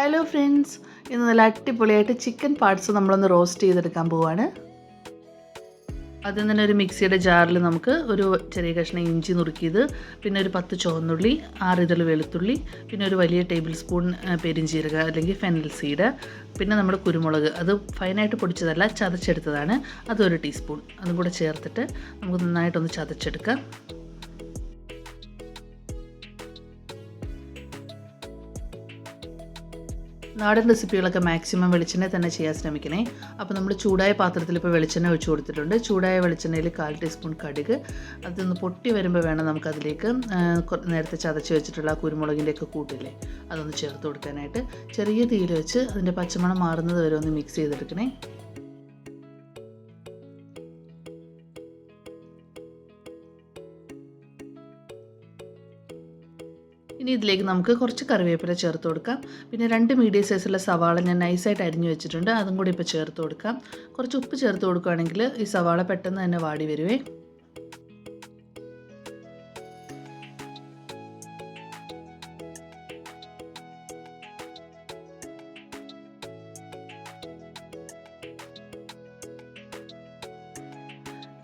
Hello friends ഇന്ന് നല്ല അടിപൊളിയായിട്ട് ചിക്കൻ പാർട്സ് നമ്മളൊന്ന് റോസ്റ്റ് ചെയ്തെടുക്കാൻ പോവാണ്. ആദ്യം തന്നെ ഒരു മിക്സിയുടെ ജാറിൽ നമുക്ക് ഒരു ചെറിയ കഷ്ണം ഇഞ്ചി നുറുക്കിയത് പിന്നെ ഒരു പത്ത് ചുവന്നുള്ളി ആറ് ഇതൾ വെളുത്തുള്ളി പിന്നെ ഒരു വലിയ ടേബിൾ സ്പൂൺ പെരിഞ്ചീരക അല്ലെങ്കിൽ ഫെനൽ സീഡ് പിന്നെ നമ്മുടെ കുരുമുളക്. അത് ഫൈനായിട്ട് പൊടിച്ചതല്ല ചതച്ചെടുത്തതാണ്. അതൊരു ടീസ്പൂൺ അതും കൂടെ ചേർത്തിട്ട് നമുക്ക് നന്നായിട്ടൊന്ന് ചതച്ചെടുക്കാം. നാടൻ റെസിപ്പികളൊക്കെ മാക്സിമം വെളിച്ചെണ്ണ തന്നെ ചെയ്യാൻ ശ്രമിക്കണേ. അപ്പോൾ നമ്മൾ ചൂടായ പാത്രത്തിൽ ഇപ്പോൾ വെളിച്ചെണ്ണ ഒഴിച്ച് കൊടുത്തിട്ടുണ്ട്. ചൂടായ വെളിച്ചെണ്ണയിൽ കാൽ ടീസ്പൂൺ കടുക്. അതൊന്ന് പൊട്ടി വരുമ്പോൾ വേണം നമുക്കതിലേക്ക് നേരത്തെ ചതച്ച് വെച്ചിട്ടുള്ള കുരുമുളകിന്റെ ഒക്കെ കൂട്ടില്ലേ അതൊന്ന് ചേർത്ത് കൊടുക്കാനായിട്ട്. ചെറിയ തീയിൽ വെച്ച് അതിന്റെ പച്ചമണം മാറുന്നത് വരെ ഒന്ന് മിക്സ് ചെയ്തെടുക്കണേ. ഇനി ഇതിലേക്ക് നമുക്ക് കുറച്ച് കറിവേപ്പില ചേർത്ത് കൊടുക്കാം. പിന്നെ രണ്ട് മീഡിയം സൈസുള്ള സവാള ഞാൻ നൈസായിട്ട് അരിഞ്ഞു വെച്ചിട്ടുണ്ട്. അതും കൂടി ഇപ്പോൾ ചേർത്ത് കൊടുക്കാം. കുറച്ച് ഉപ്പ് ചേർത്ത് കൊടുക്കുകയാണെങ്കിൽ ഈ സവാള പെട്ടെന്ന് തന്നെ വാടി വരുവേ.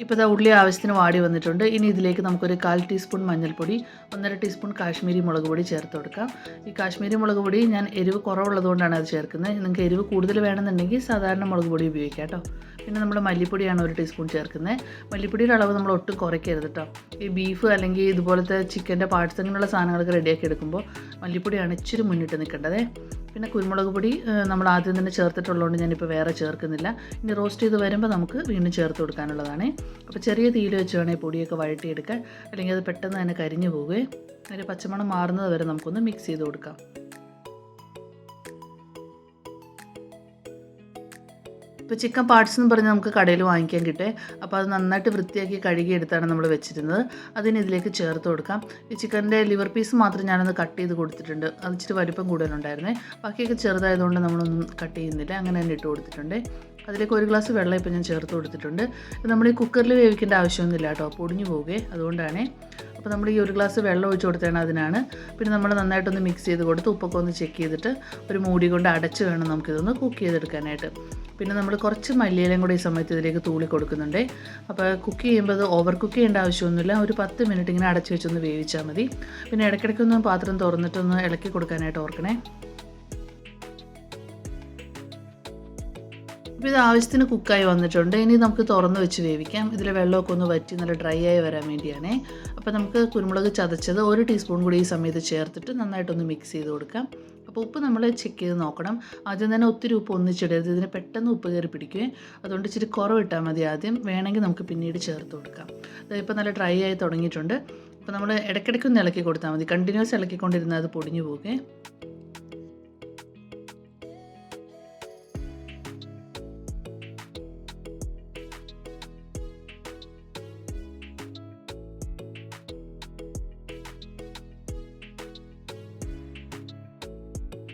ഇപ്പോൾ ഇതാ ഉള്ളി ആവശ്യത്തിന് വാടി വന്നിട്ടുണ്ട്. ഇനി ഇതിലേക്ക് നമുക്കൊരു കാൽ ടീസ്പൂൺ മഞ്ഞൾപ്പൊടി ഒന്നര ടീസ്പൂൺ കാശ്മീരി മുളക് പൊടി ചേർത്ത് കൊടുക്കാം. ഈ കാശ്മീരി മുളക് പൊടി ഞാൻ എരിവ് കുറവുള്ളതുകൊണ്ടാണ് അത് ചേർക്കുന്നത്. നിങ്ങൾക്ക് എരിവ് കൂടുതൽ വേണമെന്നുണ്ടെങ്കിൽ സാധാരണ മുളക് പൊടി ഉപയോഗിക്കാം കേട്ടോ. പിന്നെ നമ്മൾ മല്ലിപ്പൊടിയാണ് ഒരു ടീസ്പൂൺ ചേർക്കുന്നത്. മല്ലിപ്പൊടിയുടെ അളവ് നമ്മൾ ഒട്ടും കുറയ്ക്കരുത് കേട്ടോ. ഈ ബീഫ് അല്ലെങ്കിൽ ഇതുപോലത്തെ ചിക്കന്റെ പാർട്സ് അങ്ങനെയുള്ള സാധനങ്ങളൊക്കെ റെഡിയാക്കി എടുക്കുമ്പോൾ മല്ലിപ്പൊടിയാണ് ഇച്ചിരി മുന്നിട്ട് നിൽക്കേണ്ടത്. പിന്നെ കുരുമുളക് പൊടി നമ്മൾ ആദ്യം തന്നെ ചേർത്തിട്ടുള്ളതുകൊണ്ട് ഞാനിപ്പോൾ വേറെ ചേർക്കുന്നില്ല. ഇനി റോസ്റ്റ് ചെയ്ത് വരുമ്പോൾ നമുക്ക് വീണ്ടും ചേർത്ത് കൊടുക്കാനുള്ളതാണ്. അപ്പോൾ ചെറിയ തീയിൽ വെച്ച് വേണേൽ പൊടിയൊക്കെ വഴട്ടിയെടുക്കാൻ അല്ലെങ്കിൽ അത് പെട്ടെന്ന് തന്നെ കരിഞ്ഞു പോവുകയും അതിൽ പച്ചമണം മാറുന്നത് വരെ നമുക്കൊന്ന് മിക്സ് ചെയ്ത് കൊടുക്കാം. ഇപ്പോൾ ചിക്കൻ പാർട്സ് എന്ന് പറഞ്ഞ് നമുക്ക് കടയിൽ വാങ്ങിക്കാൻ കിട്ടേ. അപ്പോൾ അത് നന്നായിട്ട് വൃത്തിയാക്കി കഴുകിയെടുത്താണ് നമ്മൾ വെച്ചിരുന്നത്. അതിന് ഇതിലേക്ക് ചേർത്ത് കൊടുക്കാം. ഈ ചിക്കന്റെ ലിവർ പീസ് മാത്രം ഞാനൊന്ന് കട്ട് ചെയ്ത് കൊടുത്തിട്ടുണ്ട്. അത് ഇച്ചിരി വലിപ്പം കൂടുതലുണ്ടായിരുന്നേ. ബാക്കിയൊക്കെ ചെറുതായതുകൊണ്ട് നമ്മളൊന്നും കട്ട് ചെയ്യുന്നില്ല. അങ്ങനെ തന്നെ ഇട്ട് കൊടുത്തിട്ടുണ്ട്. അതിലേക്ക് ഒരു ഗ്ലാസ് വെള്ളം ഇപ്പോൾ ഞാൻ ചേർത്ത് കൊടുത്തിട്ടുണ്ട്. നമ്മൾ ഈ കുക്കറിൽ വേവിക്കേണ്ട ആവശ്യമൊന്നുമില്ല കേട്ടോ. പൊടിഞ്ഞു പോകുകയെ അതുകൊണ്ടാണ്. അപ്പോൾ നമ്മൾ ഈ ഒരു ഗ്ലാസ് വെള്ളം ഒഴിച്ച് കൊടുത്താണ് അതിനാണ്. പിന്നെ നമ്മൾ നന്നായിട്ടൊന്ന് മിക്സ് ചെയ്ത് കൊടുത്ത് ഉപ്പൊക്കെ ഒന്ന് ചെക്ക് ചെയ്തിട്ട് ഒരു മൂടി കൊണ്ട് അടച്ച് വേണം നമുക്കിതൊന്ന് കുക്ക് ചെയ്തെടുക്കാനായിട്ട്. പിന്നെ നമ്മൾ കുറച്ച് മല്ലിയിലും കൂടെ ഈ സമയത്ത് ഇതിലേക്ക് തൂളി കൊടുക്കുന്നുണ്ട്. അപ്പോൾ കുക്ക് ചെയ്യുമ്പോൾ അത് ഓവർ കുക്ക് ചെയ്യേണ്ട ആവശ്യമൊന്നുമില്ല. ഒരു പത്ത് മിനിറ്റ് ഇങ്ങനെ അടച്ച് വെച്ചൊന്ന് വേവിച്ചാൽ മതി. പിന്നെ ഇടയ്ക്കിടയ്ക്കൊന്ന് പാത്രം തുറന്നിട്ടൊന്ന് ഇളക്കി കൊടുക്കാനായിട്ട് ഓർക്കണേ. അപ്പോൾ ഇത് ആവശ്യത്തിന് കുക്കായി വന്നിട്ടുണ്ട്. ഇനി നമുക്ക് തുറന്ന് വെച്ച് വേവിക്കാം. ഇതിൽ വെള്ളമൊക്കെ ഒന്ന് വറ്റി നല്ല ഡ്രൈ ആയി വരാൻ വേണ്ടിയാണേ. അപ്പോൾ നമുക്ക് കുരുമുളക് ചതച്ചത് ഒരു ടീസ്പൂൺ കൂടി ഈ സമയത്ത് ചേർത്തിട്ട് നന്നായിട്ടൊന്ന് മിക്സ് ചെയ്ത് കൊടുക്കാം. അപ്പോൾ ഉപ്പ് നമ്മൾ ചെക്ക് ചെയ്ത് നോക്കണം. ആദ്യം തന്നെ ഒത്തിരി ഉപ്പ് ഒന്നിച്ചിടരുത്. ഇതിന് പെട്ടെന്ന് ഉപ്പ് കയറി പിടിക്കുകയും അതുകൊണ്ട് ഇച്ചിരി കുറവിട്ടാൽ മതി ആദ്യം. വേണമെങ്കിൽ നമുക്ക് പിന്നീട് ചേർത്ത് കൊടുക്കാം. ഇപ്പോൾ നല്ല ഡ്രൈ ആയി തുടങ്ങിയിട്ടുണ്ട്. അപ്പോൾ നമ്മൾ ഇടയ്ക്കിടയ്ക്ക് ഒന്ന് ഇളക്കി കൊടുത്താൽ മതി. കണ്ടിന്യൂസ് ഇളക്കിക്കൊണ്ടിരുന്നാൽ അത് പൊടിഞ്ഞു പോകുകയും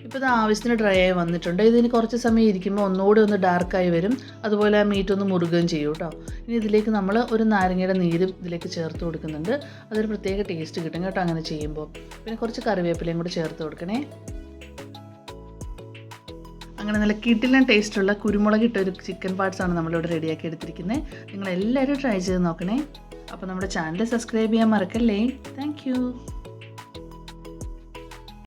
ഇപ്പോൾ ഇത് ആവശ്യത്തിന് ഡ്രൈ ആയി വന്നിട്ടുണ്ട്. ഇതിന് കുറച്ച് സമയം ഇരിക്കുമ്പോൾ ഒന്നുകൂടി ഒന്ന് ഡാർക്കായി വരും. അതുപോലെ ആ മീറ്റ് ഒന്ന് മുറുകുകയും ചെയ്യും കേട്ടോ ഇനി ഇതിലേക്ക് നമ്മൾ ഒരു നാരങ്ങയുടെ നീരും ഇതിലേക്ക് ചേർത്ത് കൊടുക്കുന്നുണ്ട്. അതൊരു പ്രത്യേക ടേസ്റ്റ് കിട്ടും കേട്ടോ അങ്ങനെ ചെയ്യുമ്പോൾ പിന്നെ കുറച്ച് കറിവേപ്പിലയും കൂടി ചേർത്ത് കൊടുക്കണേ. അങ്ങനെ നല്ല കിട്ടിലൻ ടേസ്റ്റുള്ള കുരുമുളകിട്ട ഒരു ചിക്കൻ പാർട്സ് ആണ് നമ്മളിവിടെ റെഡിയാക്കി എടുത്തിരിക്കുന്നത് നിങ്ങളെല്ലാവരും ട്രൈ ചെയ്ത് നോക്കണേ. അപ്പോൾ നമ്മുടെ ചാനൽ സബ്സ്ക്രൈബ് ചെയ്യാൻ മറക്കല്ലേ. താങ്ക്